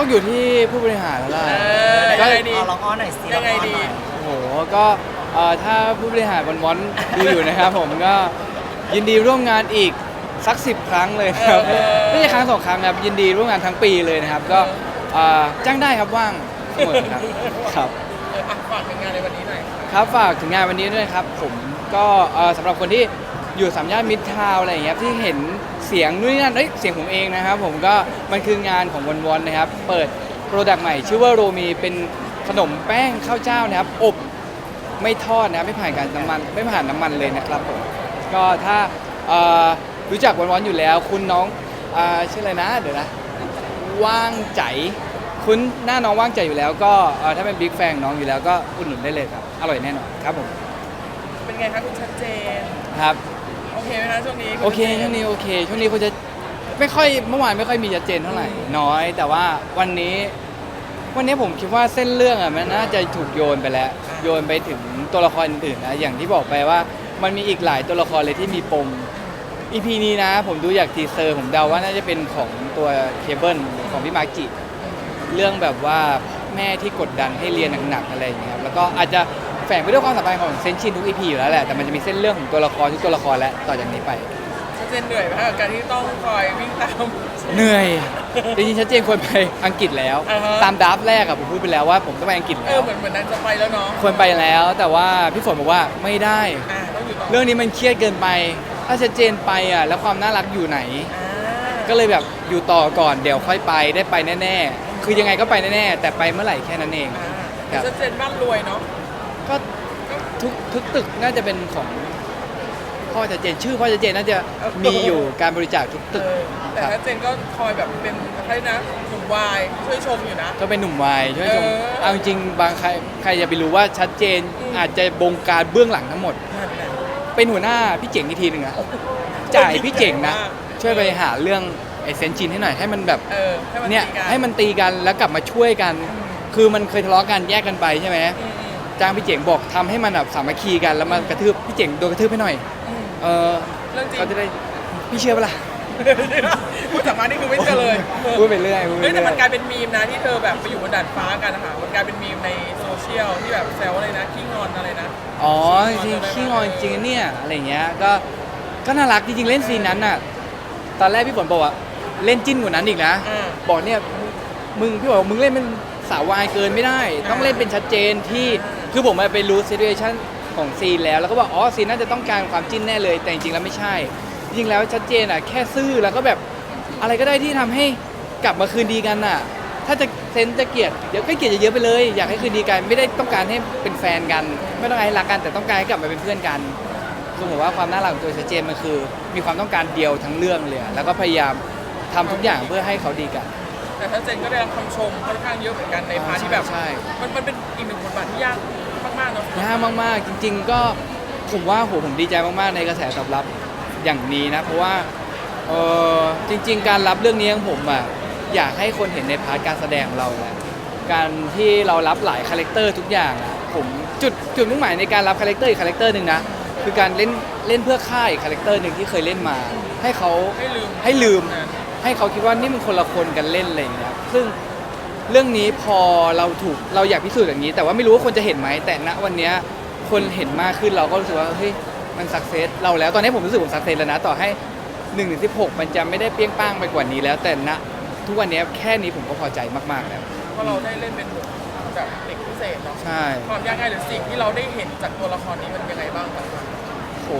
ต้องอยู่ที่ผู้บริหารแล้วล่ะเออก็ยังไงดี เอาลองอ้อนหน่อยสิยังไงดี ลออ้อนหน่อยโอ้โหก็เอ่อถ้าผู้บริหารวันวันๆดูอยู่นะครับ ผมก็ยินดีร่วมงานอีกสักสิบครั้งเลยนะครับเออ ไม่ใช่ครั้งสองครั้งครับยินดีร่วมงานทั้งปีเลยนะครับ ก็เอ่อจ้างได้ครับว่างเสมอครับครับ เอออะฝากถึงงานในวันนี้หน่อยค่ะครับฝากถึงงานวันนี้ด้วยครับผมก็เอ่อสำหรับคนที่ อยู่สามย่านมิตรทาวน์อะไรอย่างเงี้ยที่เห็นเสียงนู่นนนั่นเอ้ยเสียงผมเองนะครับ ผมก็มันคืองานของวันวันๆนะครับ เปิดโปรดักต์ใหม่ ชื่อว่าโรมีเป็นขนมแป้งข้าวเจ้านะครับ อบไม่ทอดนะครับไม่ผ่านการน้ำมันไม่ผ่านน้ำมันเลยนะครับผมก็ถ้าเอ่อรู้จักวันวันๆอยู่แล้ว คุณน้องอ่าชื่ออะไรนะเดี๋ยวนะว่างใจคุณหน้าน้องว่างใจอยู่แล้วก็เอ่อถ้าเป็นบิ๊กแฟนน้องอยู่แล้วก็อุดหนุนได้เลยครับ อร่อยแน่นอนครับผม เป็นไงคะคุณชัดเจนครับโอ เคไหมคะช่วงนี้โอเคช่วงนี้โอเค ช่วงนี้คุณจะไม่ค่อยเมื่อวานไม่ค่อยมีชัดเจนเท่าไหร่น้อย แต่ว่าวันนี้ วันนี้ผมคิดว่าเส้นเรื่องอะมันน่าจะถูกโยนไปแล้ว โยนไปถึงตัวละครอื่นๆนะอย่างที่บอกไปว่ามันมีอีกหลายตัวละครเลยที่มีปม EP นี้นะ ผมดูจากทีเซอร์ผมเดาว่าน่าจะเป็นของตัวเคเบิลของพี่มาร์กิเรื่องแบบว่าแม่ที่กดดันให้เรียนหนักๆอะไรอย่างเงี้ยครับแล้วก็อาจจะ ฝงไปด้วยความสัมพันธ์ของเซนชินทุก EP อยู่แล้วแหละแต่มันจะมีเส้นเรื่องของตัวละครทุกตัวละครและต่อจากนี้ไป ชัดเจนเหนื่อยไหมคะกับการที่ต้องคอยวิ่งตาม เหนื่อย จริงๆชัดเจนควรไปอังกฤษแล้ว อ่าฮะ ตามดับแรกอะผมพูดไปแล้วว่าผมต้องไปอังกฤษเอแล้อวเหมือนเหมือนนั้นจะไปแล้วเนาะควรไปแล้ว แต่ว่าพี่ฝนบอกว่าไม่ได้ อ่าต้องอยู่ต่อเรื่องนี้มันเครียดเกินไป ถ้าชัดเจนไปอะแล้วความน่ารักอยู่ไหน อ่าก็เลยแบบอยู่ต่อก่อนเดี๋ยวค่อยไปได้ไปแน่ ๆ คือยังไงก็ไปแน่ๆแต่ไปเมื่อไหร่แค่นั้นเอง อ่าครับ ชัดเจนบ้านรวยเนาะก็ ทุกทุกตึกน่าจะเป็นของพ่อชัดเจนชื่อพ่อชัดเจนน่าจะมีอยู่การบริจาคทุกเอตึกอแต่ครับชัดเจนก็คอยแบบเป็นอะไรนะหนุ่มวายช่วยชมอยู่นะก็เป็นหนุ่มวัยช่วยชมเออเอาจริงๆบางใครใครจะไปรู้ว่าชัดเจนอืมอาจจะบงการเบื้องหลังทั้งหมดนั่นแหละเป็นหัวหน้าพี่เจ๋งอีกทีหนึ่งอะจ่ายพี่เจ๋งนะช่วยไปหาเรื่องไอ้เซนจินให้หน่อยให้มันแบบเออให้มันเนี่ยตีกัให้มันตีกันแล้วกลับมาช่วยกัน คือมันเคยทะเลาะกันแยกกันไปใช่ไหมอืม จ้างพี่เจ๋งบอกทำให้มันแบบสามัคคีกันแล้วมากระทืบพี่เจ๋งโดนกระทืบให้หน่อยอืมเออเรื่องจริงก็จะได้พี่เชื่อปะล่ะพูดจากมานี่คือไม่เจอเลยพูดไปเรื่อยพูดไปเฮ้ยแต่เรื่มันกลาอยยเป็นมีมนะที่เธอแบบไปอยู่บนดาดฟ้ากันนะคะมันกลายเป็นมีมในโซเชียลที่แบบแซวอะไรนะขี้งอนอะไรนะ อ๋อจริงขี้งอนจริงๆเนี่ยอะไรเงี้ยก็ก็น่ารักจริงๆเล่นซีนนั้นน่ะตอนแรกพี่ฝนบอกว่าเล่นจิ้นกว่านั้นอีกนะ อ่า บอกเนี่ยมึงพี่บอกว่ามึงเล่นเป็นสาววายเกินไม่ได้ ต้องเล่นเป็นชัดเจนที่ คือผมไปรู้ซี t u เ t ชันของซีนแล้ว แล้วก็บอกอ๋อซีนน่าจะต้องการความจิ้นแน่เลย แต่จริงๆแล้วไม่ใช่ จริงๆแล้วชัดเจนอะแค่ซื่อแล้วก็แบบอะไรก็ได้ที่ทำให้กลับมาคืนดีกันน่ะ ถ้าจะเซนจะเกลียดเดี๋ยวก็เกลียดเยอะๆไปเลย อยากให้คืนดีกันไม่ได้ต้องการให้เป็นแฟนกัน ไม่ต้องการให้รักกันแต่ต้องการให้กลับมาเป็นเพื่อนกันคือผมว่าความน่ารักของตัวชัดเจนมันคือ มีความต้องการเดียวทั้งเรื่องเลยอะแล้วก็พยายามทำทุกอย่างเพื่อให้เขาดีกันแต่ถ้าเจนก็ได้รับคำชมค่อนข้างเยอะเหมือนกันในพาร์ทที่แบบใช่มันมันเป็นอีกหนึ่งบทบาทที่ยาก มากๆเนาะยากมากๆ จริง ๆ ก็ผมว่าโหผมดีใจมากๆ ในกระแสตอบรับอย่างนี้นะ เพราะว่าเออจริง ๆ การรับเรื่องนี้ของผมอะอยากให้คนเห็นในพาร์ทการแสดงของเราแหละการที่เรารับหลายคาแรคเตอร์ทุกอย่างอะผมจุดจุดมุ่งหมายในการรับคาแรคเตอร์อีกคาแรคเตอร์หนึ่งนะคือการเล่นเล่นเพื่อค่ายคาแรคเตอร์หนึ่งที่เคยเล่นมา ให้เขาให้ลืมให้ลืมนะให้เขาคิดว่านี่มันคนละคนกันเล่นอะไรอย่างเงี้ยซึ่ง เรื่องนี้พอเราถูกเราอยากพิสูจน์อย่างนี้ แต่ว่าไม่รู้ว่าคนจะเห็นไหมแต่ณวันเนี้ยคนเห็นมากขึ้นเราก็รู้สึกว่าเฮ้ยมันสักเซสเราแล้วตอนนี้ผมรู้สึกผมสักเซสแล้วนะต่อให้1นถึงสิมันจะไม่ได้เปรี้ยงป้างไปกว่านี้แล้ว แต่ณทุกวันนี้แค่นี้ผมก็พอใจมากๆแล้วเพราะเราได้เล่นเป็นบทแบบเด็กพิเศษเนาะใช่ความยากง่ายหรือสิ่งที่เราได้เห็นจากตัวละครนี้มันยังไงบ้างครับโห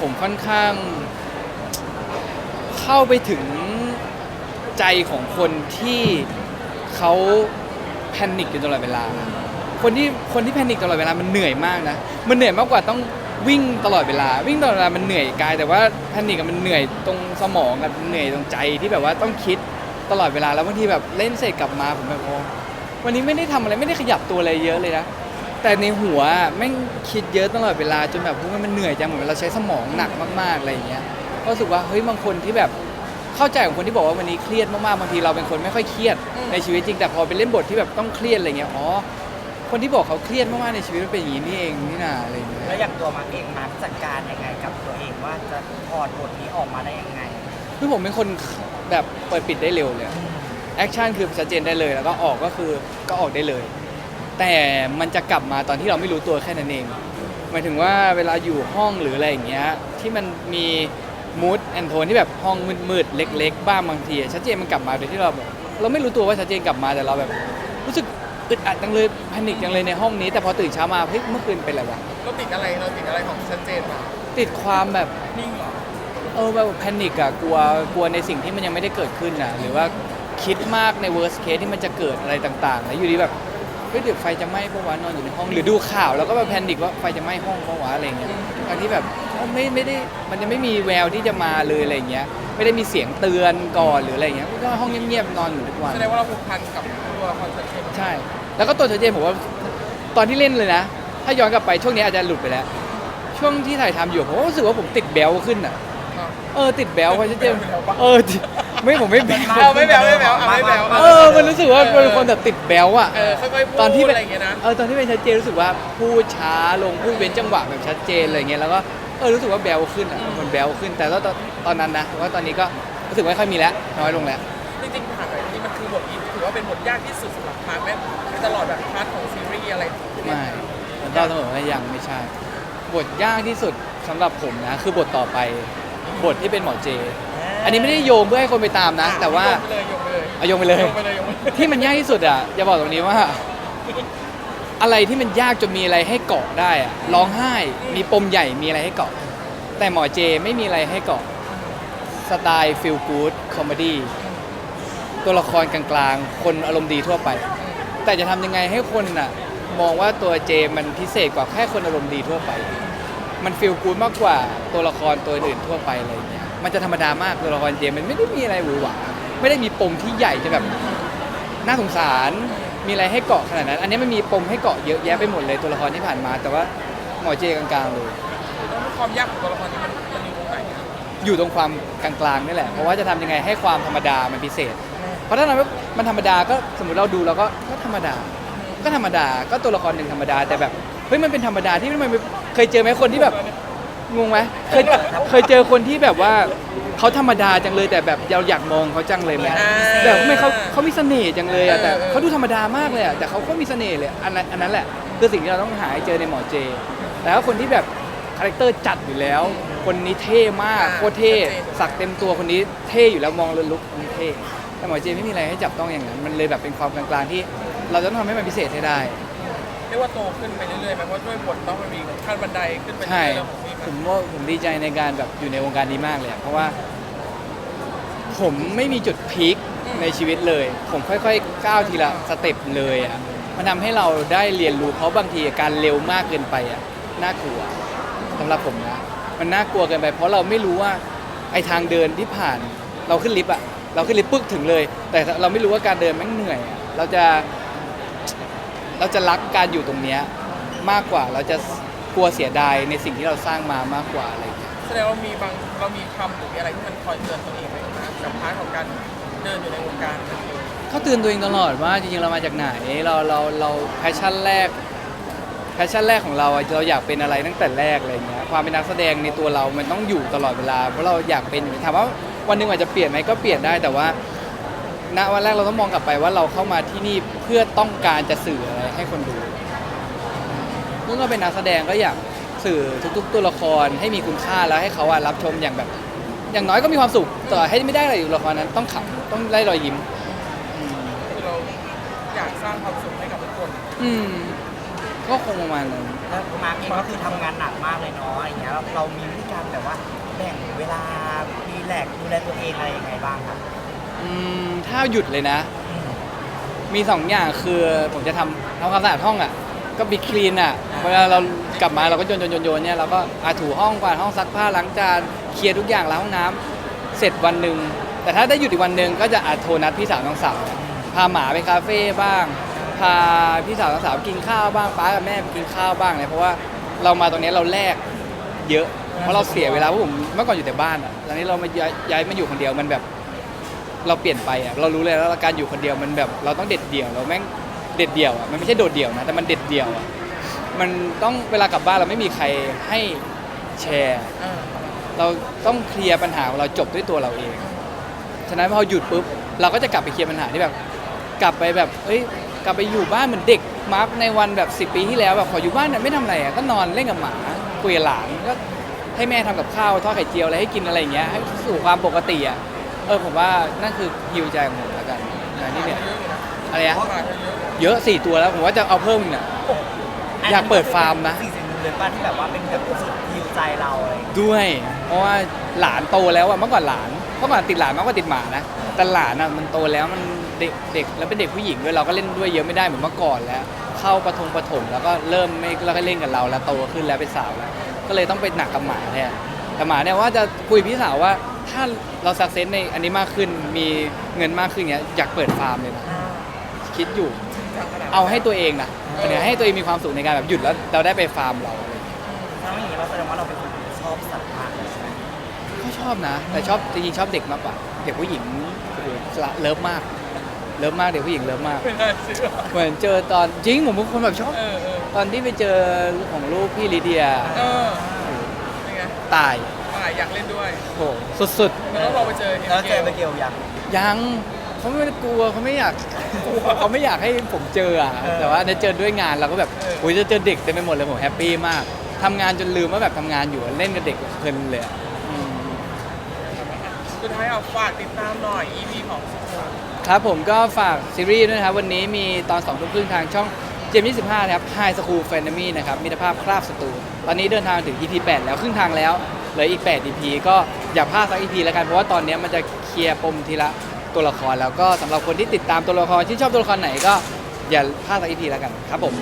ผมค่อนข้าง เข้าไปถึงใจของคนที่ เขาแพนิคอยู่ตลอดเวลา คนที่คนที่แพนิคตลอดเวลามันเหนื่อยมากนะ มันเหนื่อยมากกว่าต้องวิ่งตลอดเวลา วิ่งตลอดเวลามันเหนื่อยกาย แต่ว่าแพนิคมันเหนื่อยตรงสมองกับเหนื่อยตรงใจที่แบบว่าต้องคิดตลอดเวลาแล้วบางทีแบบเล่นเสร็จกลับมาผมแบบโอ้วันนี้ไม่ได้ทำอะไรไม่ได้ขยับตัวอะไรเยอะเลยนะแต่ในหัวแม่งคิดเยอะตลอดเวลาจนแบบพวกมันเหนื่อยจังเหมือนเราใช้สมองหนักมากๆอะไรอย่างเงี้ยก็รู้สึกว่าเฮ้ยบางคนที่แบบ เข้าใจของคนที่บอกว่าวันนี้เครียดมากๆบางทีเราเป็นคนไม่ค่อยเครียดในชีวิตจริงแต่พอไปเล่นบทที่แบบต้องเครียดอะไรเงี้ยอ๋อคนที่บอกเขาเครียดมากๆในชีวิตมันเป็นอย่างนี้นี่เองนี่นาอะไรอย่างเงี้ย แล้วอย่างตัวมาเองมาจัดการยังไงกับตัวเองว่าจะถอดบทนี้ออกมาได้ยังไง คือผมเป็นคนแบบเปิดปิดได้เร็วเลยอะแอคชั่นคือชัดเจนได้เลย แล้วก็ออกก็คือก็ออกได้เลย แต่มันจะกลับมาตอนที่เราไม่รู้ตัวแค่นั้นเองหมายถึงว่าเวลาอยู่ห้องหรืออะไรอย่างเงี้ยที่มันมี มูดแอนโทนที่แบบห้องมืดๆ เล็ก ๆ บ้างบางทีอะชัดเจนมันกลับมาโดยที่เราแบบเราไม่รู้ตัวว่าชัดเจนกลับมาแต่เราแบบ รู้สึกอึดอัดจังเลยแพนิคจังเลยในห้องนี้ แต่พอตื่นเช้ามาเฮ้ยเมื่อคืนเป็นอะไรวะเราติดอะไรเราติดอะไรของชัดเจนมาติดความแบบนิ่งเหรอเออแบบแพนิคอะกลัวกลัวในสิ่งที่มันยังไม่ได้เกิดขึ้นอะหรือว่าคิดมากใน worst case ที่มันจะเกิดอะไรต่างๆ แล้วอยู่ดีแบบเฮ้ยเดี๋ยวไฟจะไหม้ปะวะนอนอยู่ในห้องหรือดูข่าวแล้วก็แบบแพนิคว่าไฟจะไหม้ห้องปะวะอะไรเงี้ยทั้งที่แบบเอ้า ไม่ไม่ได้มันยังไม่มีแววที่จะมาเลยอะไรเงี้ย ไม่ได้มีเสียงเตือนก่อนหรืออะไรเงี้ยก็ห้องเงียบๆนอนอยู่ทุกวันแสดงว่าเราผูกพันกับตัวละครชัดเจนใช่ แล้วก็ตัวชัดเจนผมว่าตอนที่เล่นเลยนะ ถ้าย้อนกลับไปช่วงนี้อาจจะหลุดไปแล้ว ช่วงที่ถ่ายทำอยู่ผมก็รู้สึกว่าผมติดแบลขึ้นอะอะเออติดแบลเพราะชัดเจนเออติด ไม่ผมไม่แบลเอาไม่แบวไม่แบวเอาไม่แบวเออมันรู้สึกว่าเป็นคนแบบติดแบลอะ เออค่อยๆพูดตอนที่อะเป็นไรอย่างเงี้ยนะ เออตอนที่เป็นชัดเจนรู้สึกว่าพูดช้าลงพูดเว้นจังหวะแบบชัดเจนอะไรเงี้ยแล้วก็เออรู้สึกว่าแบลขึ้นอะเป็นคนแบลขึ้นแต่ว่าตอนตอนนั้นนะว่าตอนนี้ก็รู้สึกว่าไม่ค่อยมีแล้วน้อยลงแล้ว จริงๆผ่านไปนี่มันคือบทนี้ถือว่าเป็นบทยากที่สุดสำหรับพาร์ทไหมในตลอดแบบพาร์ทของซีรีส์อะไรไม่มันก็เสมอว่ายังไม่ใช่ บทยากที่สุดสำหรับผมนะ คือบทต่อไป บทที่เป็นหมอเจอั นนี้ไม่ได้โยงเพื่อให้คนไปตามนะ แต่ว่าโยงไปเลยโยงไปเลยเอาโยงไปเลย โยงไปเลยโยงไปเลย ที่มันยากที่สุดอะจะบอกตรงนี้ว่า อะไรที่มันยากจนมีอะไรให้เกาะได้อะร้องไห้มีปมใหญ่มีอะไรให้เกาะ แต่หมอเจไม่มีอะไรให้เกาะสไตล์ฟิลกู๊ดคอมเมดี้ตัวละครกลางๆ คนอารมณ์ดีทั่วไป แต่จะทำยังไงให้คนอะ มองว่าตัวเจมันพิเศษกว่าแค่คนอารมณ์ดีทั่วไป มันฟิลกู๊ดมากกว่าตัวละครตัวอื่นทั่วไปอะไรอย่างเงี้ย มันจะธรรมดามากตัวละครเจมันไม่ได้มีอะไรหวือหวาไม่ได้มีปมที่ใหญ่จะแบบน่าสงสารมีอะไรให้เกาะขนาดนั้น อันนี้มันมีปมให้เกาะเยอะแยะไปหมดเลยตัวละครที่ผ่านมา แต่ว่าหมอเจกลางๆเลยแล้วความยากของตัวละครนี้มันมันอยู่ตรงไหนอะอยู่ตรงความกลางๆนี่แหละเพราะว่าจะทำยังไงให้ความธรรมดามันพิเศษ เพราะถ้าเรามันธรรมดาก็สมมติเราดูเราก็ก็ธรรมดา ก็ธรรมดาก็ตัวละครหนึ่งธรรมดาแต่แบบเฮ้ยมันเป็นธรรมดาที่มันไม่เคยเจอไหมคนที่แบบ งงไหมเคยเคยเจอคนที่แบบว่าเขาธรรมดาจังเลยแต่แบบเราอยากมองเขาจังเลยไหมอ่าแบบทำไมเขาเขามีเสน่ห์จังเลยอะแต่เออเออ เขาดูธรรมดามากเลยอะแต่เขาก็มีเสน่ห์เลยอันนั้นอันนั้นแหละคือสิ่งที่เราต้องหาให้เจอในหมอเจ แต่ว่าคนที่แบบคาแรคเตอร์จัดอยู่แล้ว คนนี้เท่มากโคตรเท่สักเต็มตัวคนนี้เท่อยู่แล้วมองเลยลุกคนนี้เท่แต่หมอเจไม่มีอะไรให้จับต้องอย่างนั้นมันเลยแบบเป็นความกลางๆที่ เราจะต้องทำให้มันพิเศษให้ได้ เรียกว่าโตขึ้นไปเรื่อยๆไหมเพราะด้วยบทต้องมันมีขั้นบันไดขึ้นไปเรื่ใช่อยๆแล้วของพี่ ผมันมว่าผมดีใจในการแบบอยู่ในวงการนี้มากเลยอะเพราะว่า ผมไม่มีจุดพีคในชีวิตเลย ผมค่อยๆก้าวทีละสเต็ปเลยอะมันทำให้เราได้เรียนรู้เพราะบางทีการเร็วมากเกินไปอะน่ากลัวสำหรับผมนะ มันน่ากลัวเกินไป เพราะเราไม่รู้ว่าไอทางเดินที่ผ่านเราขึ้นลิฟต์อะเราขึ้นลิฟต์ปึ๊กถึงเลย แต่เราไม่รู้ว่าการเดินแม่งเหนื่อยอะเราจะเราจะรักการอยู่ตรงเนี้ยมากกว่าเราจะ กลัวเสียดายในสิ่งที่เราสร้างมามากกว่าอะไรอย่างเงี้ยแสดงว่ามีบางเรามีคำหรือมีอะไรที่มันคอยเตือนตัวเองไหมครับกับพาร์ทของการเดินอยู่ในวงการบันเทิงเขาเตือนตัวเองตลอดว่าจริงๆเรามาจากไหนเราเราเราแพชชั่นแรกแพชชั่นแรกของเราอะเราอยากเป็นอะไรตั้งแต่แรกอะไรเงี้ยความเป็นนักแสดงในตัวเรามันต้องอยู่ตลอดเวลาเพราะเราอยากเป็นถามว่าวันหนึ่งอาจจะเปลี่ยนไหมก็เปลี่ยนได้แต่ว่า ณวันแรกเราต้องมองกลับไปว่าเราเข้ามาที่นี่เพื่อต้องการจะสื่ออะไรให้คนดู เมื่อเราเป็นนักแสดงก็อยากสื่อทุกๆ ตัวละครให้มีคุณค่าแล้วให้เขาอะรับชมอย่างแบบ อย่างน้อยก็มีความสุขต่อให้ไม่ได้อะไรอยู่ละครนั้นต้องขำต้องได้รอยยิ้มอืมคือเราอยากสร้างความสุขให้กับทุกคนอืม ก็คงประมาณนั้น แล้วมาร์กเองก็คือทำงานหนักมากเลยเนาะอย่างเงี้ยเราเรามีวิธีการแบบว่าแบ่งเวลารีแลกซ์ดูแลตัวเองอะไรยังไงบ้างครับอืม ถ้าหยุดเลยนะ อืมมีสองอย่างคือผมจะทำทำความสะอาดห้องอะ ก็บิ๊กคลีนอะเวลาเรากลับมาเราก็โยนโยนโยนโยนเนี่ยเราก็อาถูห้องกวาดห้องซักผ้าล้างจานเคลียร์ทุกอย่างล้างห้องน้ำเสร็จวันหนึ่งแต่ถ้าได้หยุดอีกวันหนึ่งก็จะอาจโทรนัดพี่สาวน้องสาวพาหมาไปคาเฟ่บ้าง พาพี่สาวน้องสาวกินข้าวบ้างป้ากับแม่ไปกินข้าวบ้างเนี่ยเพราะว่าเรามาตรงนี้เราแลกเยอะ เพราะเราเสียเวลาเพราะผมเมื่อก่อนอยู่แต่บ้านอะตอนนี้เรามาย้ายย้ายมาอยู่คนเดียวมันแบบ เราเปลี่ยนไปอะเรารู้เลยแล้วาการอยู่คนเดียวมันแบบ เราต้องเด็ดเดี่ยวเราแม่งเด็ดเดี่ยวอะมันไม่ใช่โดดเดี่ยวนะแต่มันเด็ด เดี่ยวอะมันต้องเวลากลับบ้านเราไม่มีใครให้แชร์อ่าเราต้องเคลียร์ปัญหาของเราจบด้วยตัวเราเอง ฉะนั้นพอหยุดปุ๊บเราก็จะกลับไปเคลียร์ปัญหาที่แบบ กลับไปแบบเอ้ยกลับไปอยู่บ้านเหมือนเด็กมาร์กในวันแบบ 10 ปีที่แล้วแบบขออยู่บ้านเนี่ยไม่ทำอะไรอะก็นอนเล่นกับหมาคุยกับหลานก็ให้แม่ทำกับข้าวทอดไข่เจียวอะไรให้กินอะไรอย่างเงี้ยให้สู่ความปกติอะเออผมว่านั่นคือฮิวใจของผมแล้วกันงานที่เนี่ยอะไรอะฝากเยอะ เยอะสี่ตัวแล้วผมว่าจะเอาเพิ่มอีกนะอยากเปิดฟาร์มนะ สิ่งสิ่งหนึงเลยป้าที่แบบว่าเป็นแบบสุดฮิวใจเราอะไรอย่างเงี้ยด้วย เพราะว่าหลานโตแล้วอะเมื่อก่อนหลานเมื่อก่อนติดหลานมากกว่าติดหมานะแต่หลานอะมันโตแล้วมันเด็กเด็กแล้วเป็นเด็กผู้หญิงด้วยเราก็เล่นด้วยเยอะไม่ได้เหมือนเมื่อก่อนแล้ว เข้าประทงประถมแล้วก็เริ่มไม่แล้วก็เล่นกับเราแล้วโตขึ้นแล้วเป็นสาวแล้วก็เลยต้องไปหนักกับหมาแทนแต่หมาเนี่ยว่าจะคุยกับพี่สาวว่าถ้าเราสักเซสในอันนี้มากขึ้นมีเงินมากขึ้นเงี้ยอยากเปิดฟาร์มเลยนะ คิดอยู่จังขนาด เอาให้ตัวเองนะหมายถึงให้ตัวเองมีความสุขในการแบบหยุดแล้วเราได้ไปฟาร์มเราอะไรอย่างเงี้ยถ้าไม่อย่างนี้เราแสดงว่าเราเป็นคนที่ชอบสัตว์มากเลยใช่ไหมก็ชอบนะ แต่ชอบจริงๆชอบเด็กมากกว่าเด็กผู้หญิงโอ้โหละเลิฟมากเลิฟมากเด็กผู้หญิงเลิฟมาก ไม่น่าเชื่อเหมือนเจอตอนจริงผมเป็นคนแบบชอบ เออเออตอนที่ไปเจอของลูกพี่ลิเดียเออเป็นไงตายฝ่ายอยากเล่นด้วยโอ้โหสุดแล้วต้องลองไปเจอแล้วเจอไปเกเกลยัง ๆ ยัง เขาไม่ได้กลัวเขาไม่อยากเขาไม่อยากให้ผมเจออะเออแต่ว่าเนี่ยเจอด้วยงานเราก็แบบโอ้ยจะเจอเด็กเต็มไปหมดเลยผมแฮปปี้มากทำงานจนลืมว่าแบบทำงานอยู่เล่นกับเด็กเพลินเลยอะอืม สุดท้ายเอาฝากติดตามหน่อย EP ของสุโขครับผมก็ฝากซีรีส์ด้วยนะครับ วันนี้มีตอน2องทุ่มครึ่งทางช่องเจมส์25 นะครับ High School f a n a m y นะครับ มิตรภาพคราบศัตรูตอนนี้เดินทางถึง EP 8 แล้ว ครึ่งทางแล้วเหลืออีก 8 EP ก็อย่าพลาดสัก EP แล้วกัน เพราะว่าตอนนี้มันจะเคลียร์ปมทีละ ตัวละครแล้วก็สำหรับคนที่ติดตามตัวละครที่ชอบตัวละครไหนก็อย่าพลาดสัก EP แล้วกันครับผม